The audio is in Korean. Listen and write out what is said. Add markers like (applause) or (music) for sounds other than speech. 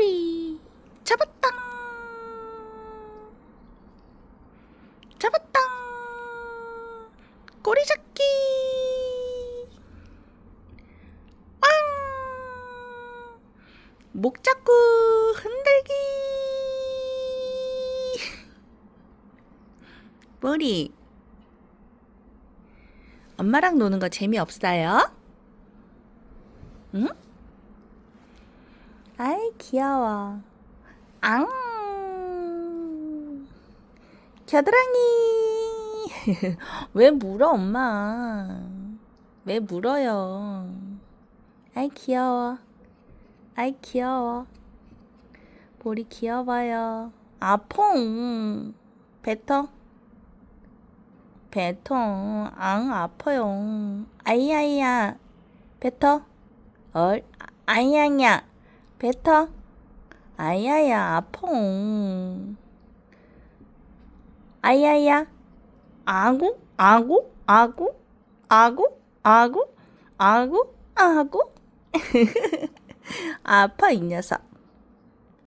꼬리 잡았다 잡았다 꼬리 잡기 왕! 목 잡고 흔들기 머리 엄마랑 노는 거 재미없어요? 응? 아이 귀여워. 앙. 겨드랑이. (laughs) 왜 물어 엄마? 왜 물어요? 아이 귀여워. 아이 귀여워. 볼이 귀여워요. 아퐁. 뱉어 뱉어 앙 아파요. 아이아이야. 뱉어 얼 아이야야 뱉어 아야야 아퐁. 아야야 아구? 아구? 아구? 아구? 아구? 아구? 아구? (laughs) 아파 이 녀석